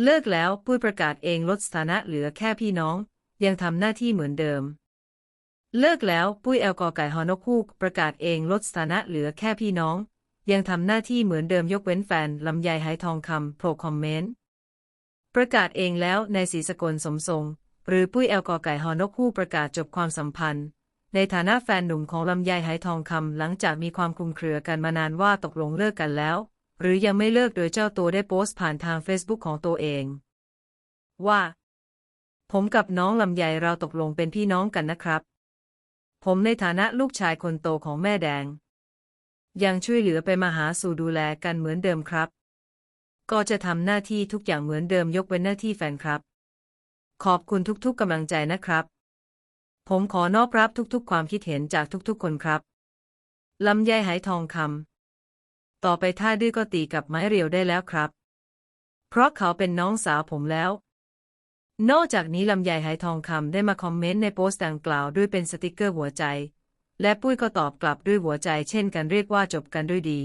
เลิกแล้วปุ้ยประกาศเองลดสถานะเหลือแค่พี่น้อง ยังทำหน้าที่เหมือนเดิม เลิกแล้วปุ้ยแอลกอไก่ฮอนกฮูกประกาศเองลดสถานะเหลือแค่พี่น้อง ยังทำหน้าที่เหมือนเดิมยกเว้นแฟนลำไยไหทองคำโผล่คอมเมนต์ประกาศเองแล้วในศรีสกลสมทรง หรือปุ้ยแอลกอไก่ฮอนกฮูกประกาศจบความสัมพันธ์ ในฐานะแฟนหนุ่มของลำไยไหทองคำหลังจากมีความคลุมเครือกันมานานว่าตกลงเลิกกันแล้ว หรือยังไม่เลิกโดยเจ้าตัวได้โพสต์ผ่านทาง Facebook ของตัวเอง ว่า ผมกับน้องลำไยเราตกลงเป็นพี่น้องกันนะครับ ผมในฐานะลูกชายคนโตของแม่แดง ยังช่วยเหลือไปมาหาสู่ดูแลกันเหมือนเดิมครับ ก็จะทำหน้าที่ทุกอย่างเหมือนเดิมยกเว้นหน้าที่แฟนครับ ขอบคุณทุกๆกำลังใจนะครับ ผมขอนอบรับทุกๆ ความคิดเห็นจากทุกๆ คนครับลำไยไหทองคำ ต่อไปถ้าดื้อก็ตีกับไม้เรียวได้แล้วครับ เพราะเขาเป็นน้องสาวผมแล้ว นอกจากนี้ลำไยไหทองคำได้มาคอมเมนต์ในโพสต์ดังกล่าวด้วยเป็นสติกเกอร์หัวใจ และปุ้ยก็ตอบกลับด้วยหัวใจเช่นกันเรียกว่าจบกันด้วยดี